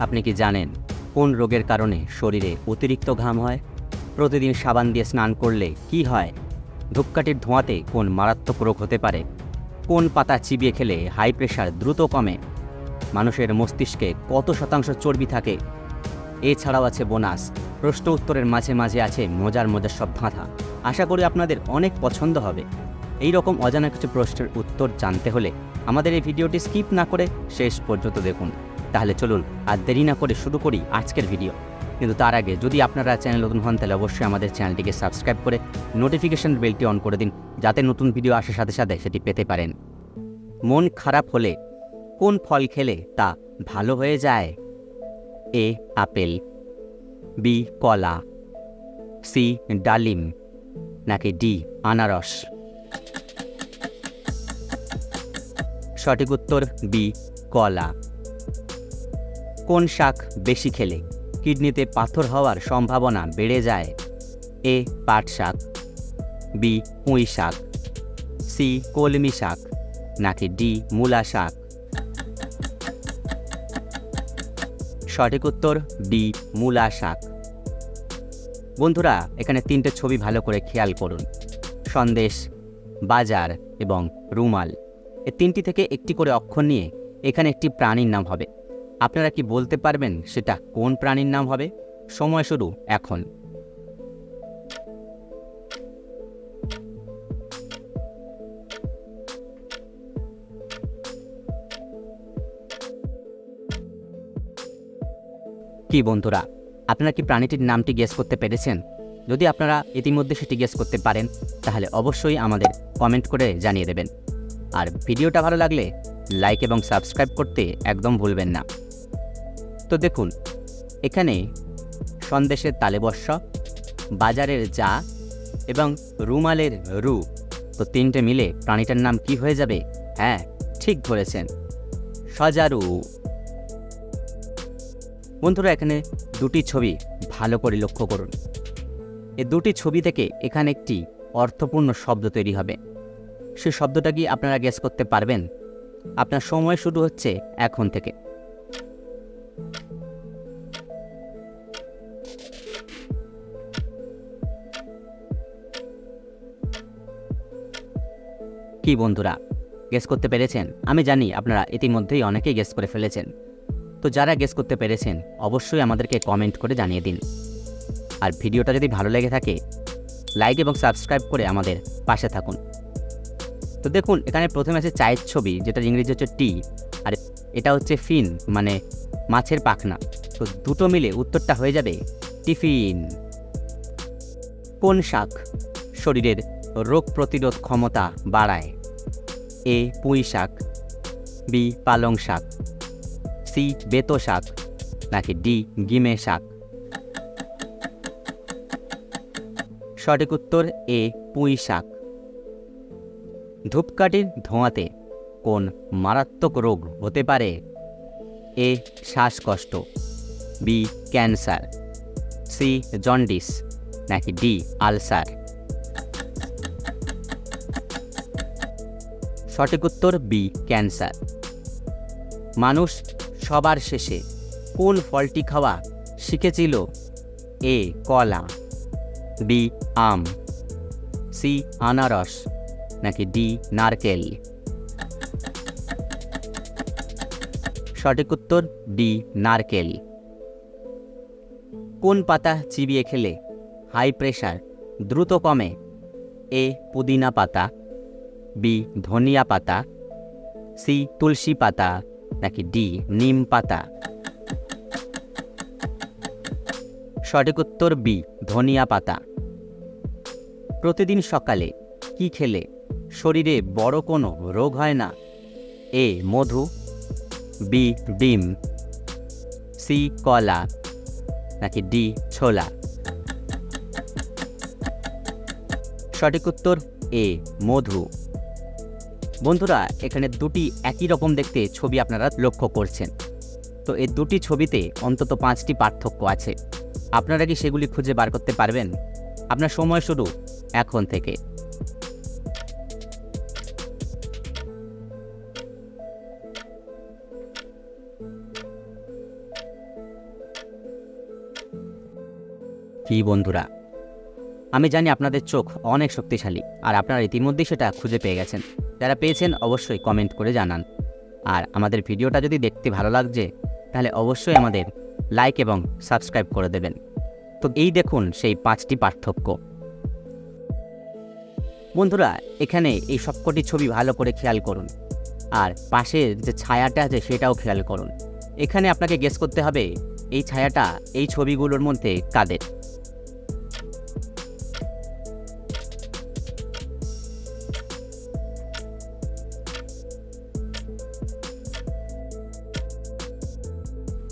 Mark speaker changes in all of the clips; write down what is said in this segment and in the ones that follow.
Speaker 1: আপনি কি জানেন কোন রোগের কারণে শরীরে অতিরিক্ত ঘাম হয়? প্রতিদিন সাবান দিয়ে স্নান করলে কি হয়? ধূপকাঠির ধোঁয়াতে কোন মারাত্মক রোগ হতে পারে? কোন পাতা চিবিয়ে খেলে হাই প্রেশার দ্রুত কমে? মানুষের মস্তিষ্কে কত শতাংশ চর্বি থাকে? এছাড়াও আছে বোনাস। প্রশ্ন উত্তরের মাঝে মাঝে আছে মজার মজার সব ধাঁধা। আশা করি আপনাদের অনেক পছন্দ হবে। এই রকম অজানা কিছু প্রশ্নের উত্তর জানতে হলে আমাদের এই ভিডিওটি স্কিপ না করে শেষ পর্যন্ত দেখুন। তাহলে চলুন আর দেরি না করে শুরু করি আজকের ভিডিও। কিন্তু তার আগে যদি আপনারা চ্যানেল নতুন হন, তাহলে অবশ্যই আমাদের চ্যানেলটিকে সাবস্ক্রাইব করে নোটিফিকেশন বেলটি অন করে দিন, যাতে নতুন ভিডিও আসার সাথে সাথে সেটি পেতে পারেন। মন খারাপ হলে কোন ফল খেলে তা ভালো হয়ে যায়? এ, আপেল, বি, কলা, সি, ডালিম, নাকি ডি, আনারস? সঠিক উত্তর বি, কলা। কোন শাক বেশি খেলে? কিডনিতে পাথর হওয়ার সম্ভাবনা বেড়ে যায়। এ, পাট শাক। বি, পুঁই শাক। সি, কলমি শাক। নাকি ডি, মূলা শাক? সঠিক উত্তর, ডি, মূলা শাক। বন্ধুরা, এখানে তিনটে ছবি ভালো করে খেয়াল করুন। সন্দেশ, বাজার এবং রুমাল। এ তিনটি থেকে একটি করে অক্ষর নিয়ে এখানে একটি প্রাণীর নাম হবে। আপনারা কি বলতে পারবেন সেটা কোন প্রাণীর নাম হবে? সময় শুরু এখন। কি বন্ধুরা, আপনারা কি প্রাণীটির নামটি গেস করতে পেরেছেন? যদি আপনারা ইতিমধ্যে সেটি গেস করতে পারেন, তাহলে অবশ্যই আমাদের কমেন্ট করে জানিয়ে দেবেন। আর ভিডিওটা ভালো লাগলে লাইক এবং সাবস্ক্রাইব করতে একদম ভুলবেন না। তো দেখুন, এখানে সন্দেশের তালেবস্য বাজারের যা এবং রুমালের রু। তো তিনটে মিলে প্রাণীটার নাম কি হয়ে যাবে? হ্যাঁ ঠিক ধরেছেন, সজারু। বন্ধুরা, এখানে দুটি ছবি ভালো করে লক্ষ্য করুন। এ দুটি ছবি থেকে এখানে একটি অর্থপূর্ণ শব্দ তৈরি হবে। সে শব্দটা কি আপনারা গেস করতে পারবেন? আপনার সময় শুরু হচ্ছে এখন থেকে। কি বন্ধুরা? গেস করতে পেরেছেন? আমি জানি আপনারা ইতিমধ্যেই অনেকেই গেস করে ফেলেছেন। তো যারা গেস করতে পেরেছেন, অবশ্যই আমাদেরকে কমেন্ট করে জানিয়ে দিন। আর ভিডিওটা যদি ভালো লেগে থাকে লাইক এবং সাবস্ক্রাইব করে আমাদের পাশে থাকুন। তো দেখুন, এখানে প্রথমে আছে চায়ের ছবি যেটা ইংরেজি হচ্ছে টি আর এটা হচ্ছে ফিন মানে মাছের পাখনা। তো দুটো মিলে উত্তরটা হয়ে যাবে টিফিন। কোন শাক শরীরের রোগ প্রতিরোধ ক্ষমতা বাড়ায়? এ পুঁই শাক, বি পালং শাক, সি বেতো শাক, নাকি ডি গিমে শাক? সঠিক উত্তর এ পুঁই শাক। ধূপকাঠির ধোঁয়াতে কোন মারাত্মক রোগ হতে পারে? এ শ্বাসকষ্ট, বি ক্যান্সার, সি জন্ডিস, নাকি ডি আলসার? সঠিক উত্তর বি, ক্যান্সার। মানুষ সবার শেষে কোন ফলটি খাওয়া শিখেছিল? এ, কলা, বি, আম, সি, আনারস, নাকি ডি, নারকেল? সঠিক উত্তর ডি, নারকেল। কোন পাতা চিবিয়ে খেলে হাই প্রেশার দ্রুত কমে? এ, পুদিনা পাতা বি ধনিয়া পাতা। সি তুলসী পাতা। নাকি ডি নিম পাতা। সঠিক উত্তর বি ধনিয়া পাতা। প্রতিদিন সকালে কি খেলে? শরীরে বড় কোনো রোগ হয় না? এ মধু। বি ডিম। সি কলা। নাকি ডি ছোলা। সঠিক উত্তর এ মধু। বন্ধুরা, এখানে দুটি একই রকম দেখতে ছবি আপনারা লক্ষ্য করছেন। তো এই দুটি ছবিতে অন্তত পাঁচটি পার্থক্য আছে। আপনারা কি সেগুলি খুঁজে বার করতে পারবেন? আপনার সময় শুরু এখন থেকে। কি বন্ধুরা আমি জানি আপনাদের চোখ অনেক শক্তিশালী, আর আপনারা ইতিমধ্যেই সেটা খুঁজে পেয়ে গেছেন। যারা পেয়েছেন অবশ্যই কমেন্ট করে জানান। আর আমাদের ভিডিওটা যদি দেখতে ভালো লাগছে, তাহলে অবশ্যই আমাদের লাইক এবং সাবস্ক্রাইব করে দেবেন। তো এই দেখুন সেই পাঁচটি পার্থক্য। বন্ধুরা, এখানে এই সবকটি ছবি ভালো করে খেয়াল করুন। আর পাশের যে ছায়াটা আছে, সেটাও খেয়াল করুন। এখানে আপনাকে গেস করতে হবে, এই ছায়াটা এই ছবিগুলোর মধ্যে কাদের?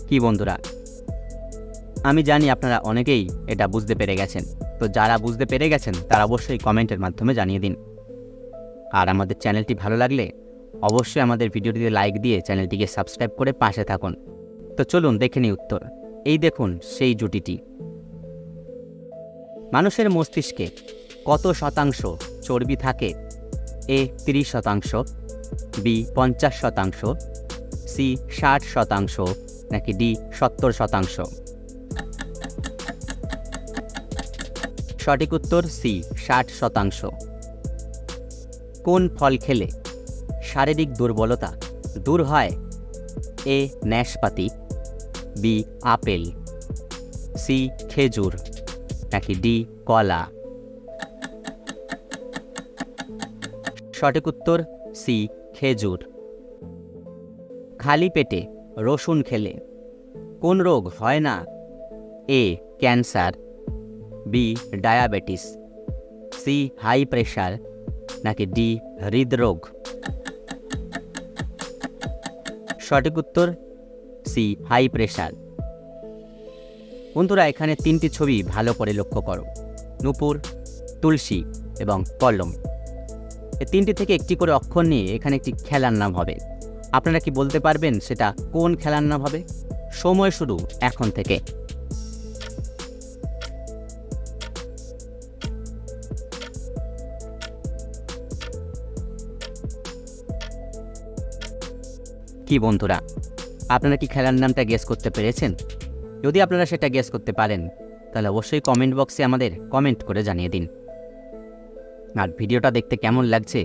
Speaker 1: কি বন্ধুরা? আমি জানি আপনারা অনেকেই এটা বুঝতে পেরে গেছেন। তো যারা বুঝতে পেরে গেছেন, তারা অবশ্যই কমেন্টের মাধ্যমে জানিয়ে দিন। আর আমাদের চ্যানেলটি ভালো লাগলে অবশ্যই আমাদের ভিডিওটিতে লাইক দিয়ে চ্যানেলটিকে সাবস্ক্রাইব করে পাশে থাকুন। তো চলুন, দেখে নিই উত্তর। এই দেখুন, সেই জুটিটি। মানুষের মস্তিষ্কে কত শতাংশ চর্বি থাকে? এ তিরিশ শতাংশ, বি পঞ্চাশ শতাংশ, সি ষাট শতাংশ নাকি ডি সত্তর শতাংশ? সঠিক উত্তর সি, ষাট শতাংশ। কোন ফল খেলে শারীরিক দুর্বলতা দূর হয়? এ ন্যাশপাতি বি, আপেল, সি, খেজুর, নাকি ডি, কলা? সঠিক উত্তর সি, খেজুর। খালি পেটে রসুন খেলে। কোন রোগ হয় না? A, cancer, B, diabetes, C, high pressure, নাকি ডি, হৃদরোগ? সঠিক উত্তর, সি, হাই প্রেশার। বন্ধুরা, এখানে তিনটি ছবি ভালো করে লক্ষ্য করো। নূপুর, তুলসী এবং কলম। এই তিনটি থেকে একটি করে অক্ষর নিয়ে এখানে একটি খেলার নাম হবে। আপনারা কি বলতে পারবেন সেটা কোন খেলার নাম হবে? সময় শুরু এখন থেকে। কি বন্ধুরা, আপনারা কি খেলার নামটা গেস করতে পেরেছেন? যদি আপনারা সেটা গেস করতে পারেন, তাহলে অবশ্যই কমেন্ট বক্সে আমাদের কমেন্ট করে জানিয়ে দিন। আর ভিডিওটা দেখতে কেমন লাগছে,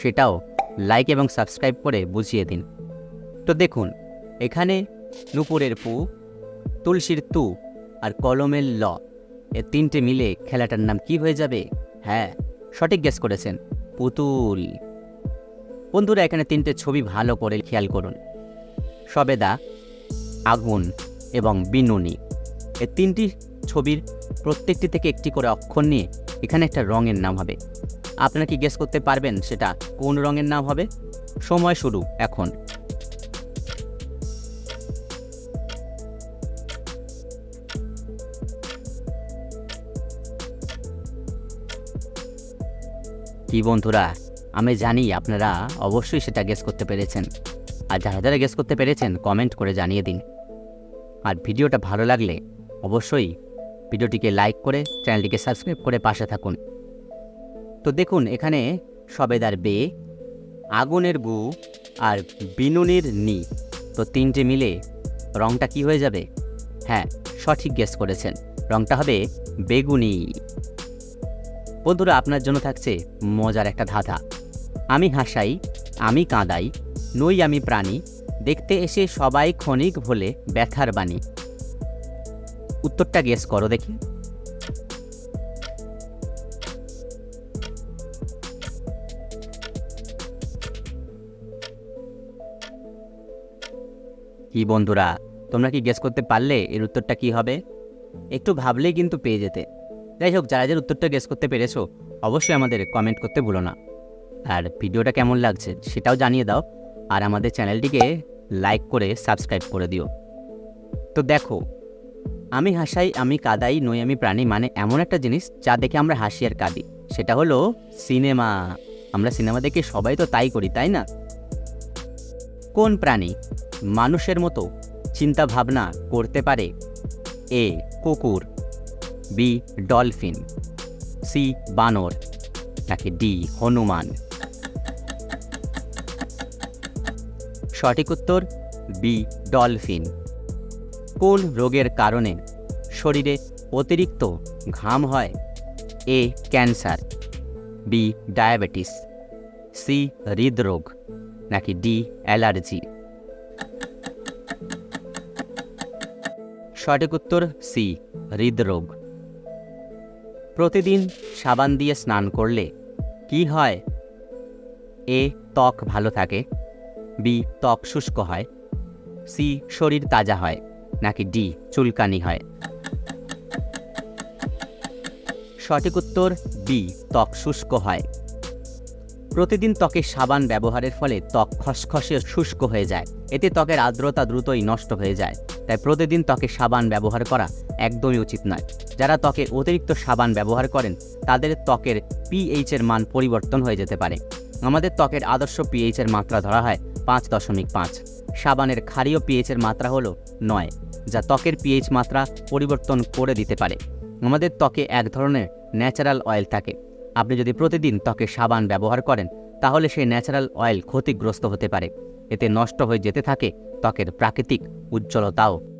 Speaker 1: সেটাও লাইক এবং সাবস্ক্রাইব করে বুঝিয়ে দিন। তো দেখুন, এখানে নুপুরের পু, তুলসীর তু আর কলমের ল, এ তিনটে মিলে খেলাটার নাম কি হয়ে যাবে? হ্যাঁ সঠিক গেস করেছেন, পুতুল। বন্ধুরা, এখানে তিনটে ছবি ভালো করে খেয়াল করুন। সবেদা, আগুন এবং বিনুনি। এই তিনটি ছবির প্রত্যেকটি থেকে একটি করে অক্ষর নিয়ে এখানে একটা রঙের নাম হবে। আপনারা কি গেস করতে পারবেন সেটা? কোন রঙের নাম হবে? সময় শুরু, এখন। কি বন্ধুরা, আমি জানি আপনারা অবশ্যই সেটা গেস করতে পেরেছেন। আর যারা যারা গেস করতে পেরেছেন কমেন্ট করে জানিয়ে দিন। আর ভিডিওটা ভালো লাগলে অবশ্যই ভিডিওটিকে লাইক করে চ্যানেলটিকে সাবস্ক্রাইব করে পাশে থাকুন। তো দেখুন, এখানে সবেদার বে, আগুনের গু আর বিনুনির নি। তো তিনটে মিলে রংটা কি হয়ে যাবে? হ্যাঁ সঠিক গেস করেছেন। রংটা হবে বেগুনি। বন্ধুরা, আপনার জন্য থাকছে মজার একটা ধাঁধা। আমি হাসাই, আমি কাঁদাই, নই আমি প্রাণী, দেখতে এসে সবাই ক্ষণিক ভোলে ব্যথার বাণী। উত্তরটা গেস করো দেখি। কি বন্ধুরা, তোমরা কি গেস করতে পারলে এর উত্তরটা কি হবে? একটু ভাবলেই কিন্তু পেয়ে যেতে। যাই হোক, যারা যার উত্তরটা গেস করতে পেরেছ, অবশ্যই আমাদের কমেন্ট করতে ভুলো না। আর ভিডিওটা কেমন লাগছে সেটাও জানিয়ে দাও, আর আমাদের চ্যানেলটিকে লাইক করে সাবস্ক্রাইব করে দিও। তো দেখো, আমি হাসাই, আমি কাদাই, নই আমি প্রাণী মানে এমন একটা জিনিস যা দেখে আমরা হাসি আর কাঁদি। সেটা হলো সিনেমা আমরা সিনেমা দেখে সবাই তো তাই করি, তাই না? কোন প্রাণী মানুষের মতো চিন্তা ভাবনা করতে পারে? এ, কুকুর, বি, ডলফিন, সি, বানর, নাকি ডি, হনুমান? সঠিক উত্তর, বি, ডলফিন। কোন রোগের কারণে শরীরে অতিরিক্ত ঘাম হয়? A, cancer, B, diabetes, C, হৃদরোগ। নাকি ডি, অ্যালার্জি? সঠিক উত্তর সি, হৃদরোগ। প্রতিদিন সাবান দিয়ে স্নান করলে কি হয়? এ, ত্বক ভালো থাকে। বি, ত্বক শুষ্ক হয়। সি, শরীর তাজা হয়। নাকি ডি, চুলকানি হয়। সঠিক উত্তর বি ত্বক শুষ্ক হয়। প্রতিদিন ত্বকে সাবান ব্যবহারের ফলে ত্বক খসখসে শুষ্ক হয়ে যায়। এতে ত্বকের আর্দ্রতা দ্রুতই নষ্ট হয়ে যায়। তাই প্রতিদিন ত্বকে সাবান ব্যবহার করা একদমই উচিত নয়। যারা ত্বকে অতিরিক্ত সাবান ব্যবহার করেন, তাদের ত্বকের পিএইচ এর মান পরিবর্তন হয়ে যেতে পারে। আমাদের ত্বকের আদর্শ পিএইচ এর মাত্রা ধরা হয় পাঁচ দশমিক পাঁচ। সাবানের ক্ষারীয় পিএইচ এর মাত্রা হলো নয়, যা ত্বকের পিএইচ মাত্রা পরিবর্তন করে দিতে পারে। আমাদের ত্বকে এক ধরনের ন্যাচারাল অয়েল থাকে। আপনি যদি প্রতিদিন ত্বকে সাবান ব্যবহার করেন, তাহলে সেই ন্যাচারাল অয়েল ক্ষতিগ্রস্ত হতে পারে। এতে নষ্ট হয়ে যেতে থাকে ত্বকের প্রাকৃতিক উজ্জ্বলতাও।